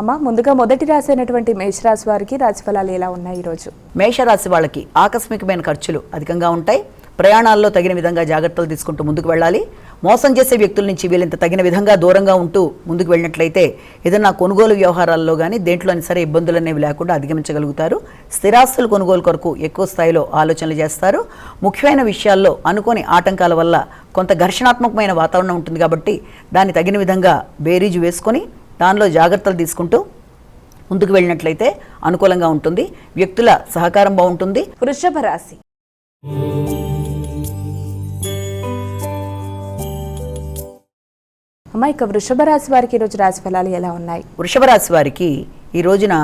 అమ్మ ముందుగా మొదటి రాశి అయినటువంటి మేషరాశి వారికి రాశిఫలాలు ఎలా ఉన్నాయి ఈరోజు? మేషరాశి వాళ్ళకి ఆకస్మికమైన ఖర్చులు అధికంగా ఉంటాయి. ప్రయాణాల్లో తగిన విధంగా జాగ్రత్తలు తీసుకుంటూ ముందుకు వెళ్ళాలి. మోసం చేసే వ్యక్తుల నుంచి వీళ్ళంత తగిన విధంగా దూరంగా ఉంటూ ముందుకు వెళ్ళినట్లయితే ఏదైనా కొనుగోలు వ్యవహారాల్లో కానీ దేంట్లోని సరే ఇబ్బందులు అనేవి లేకుండా అధిగమించగలుగుతారు. స్థిరాస్తుల కొనుగోలు కొరకు ఎక్కువ స్థాయిలో ఆలోచనలు చేస్తారు. ముఖ్యమైన విషయాల్లో అనుకోని ఆటంకాల వల్ల కొంత ఘర్షణాత్మకమైన వాతావరణం ఉంటుంది కాబట్టి దాన్ని తగిన విధంగా బేరీజు వేసుకొని దానిలో జాగ్రత్తలు తీసుకుంటూ ముందుకు వెళ్ళినట్లయితే అనుకూలంగా ఉంటుంది. వ్యక్తుల సహకారం బాగుంటుంది. వృషభ రాశి. అమ్మ ఇక వృషభ రాశి వారికి ఈరోజు రాశి ఫలాలు ఎలా ఉన్నాయి? వృషభ రాశి వారికి ఈ రోజున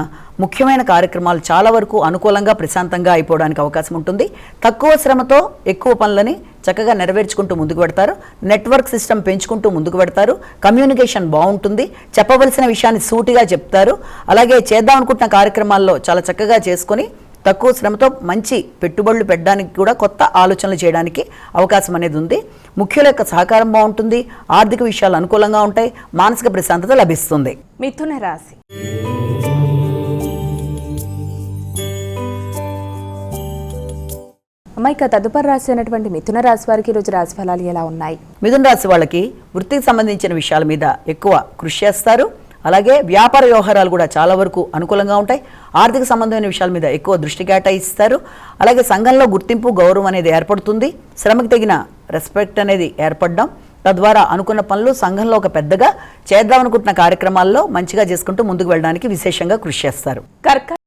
ముఖ్యమైన కార్యక్రమాలు చాలా వరకు అనుకూలంగా ప్రశాంతంగా అయిపోవడానికి అవకాశం ఉంటుంది. తక్కువ శ్రమతో ఎక్కువ పనులని చక్కగా నెరవేర్చుకుంటూ ముందుకు పెడతారు నెట్వర్క్ సిస్టమ్ పెంచుకుంటూ ముందుకు పెడతారు కమ్యూనికేషన్ బాగుంటుంది. చెప్పవలసిన విషయాన్ని సూటిగా చెప్తారు. అలాగే చేద్దాం అనుకుంటున్న కార్యక్రమాల్లో చాలా చక్కగా చేసుకొని తక్కువ శ్రమతో మంచి పెట్టుబడులు పెట్టడానికి కూడా కొత్త ఆలోచనలు చేయడానికి అవకాశం అనేది ఉంది. ముఖ్యుల యొక్క సహకారం బాగుంటుంది. ఆర్థిక విషయాలు అనుకూలంగా ఉంటాయి. మానసిక ప్రశాంతత లభిస్తుంది. మిథున రాశి. అమ్మ ఇక తదుపరి రాశి అయినటువంటి మిథున రాశి వారికి ఈరోజు రాశి ఫలాలు ఎలా ఉన్నాయి? మిథున రాశి వాళ్ళకి వృత్తికి సంబంధించిన విషయాల మీద ఎక్కువ కృషి చేస్తారు. అలాగే వ్యాపార వ్యవహారాలు కూడా చాలా వరకు అనుకూలంగా ఉంటాయి. ఆర్థిక సంబంధమైన విషయాల మీద ఎక్కువ దృష్టి కేటాయిస్తారు. అలాగే సంఘంలో గుర్తింపు గౌరవం అనేది ఏర్పడుతుంది. శ్రమకి తగిన రెస్పెక్ట్ అనేది ఏర్పడడం. తద్వారా అనుకున్న పనులు సంఘంలో ఒక పెద్దగా చేద్దామనుకుంటున్న కార్యక్రమాల్లో మంచిగా చేసుకుంటూ ముందుకు వెళ్ళడానికి విశేషంగా కృషి చేస్తారు.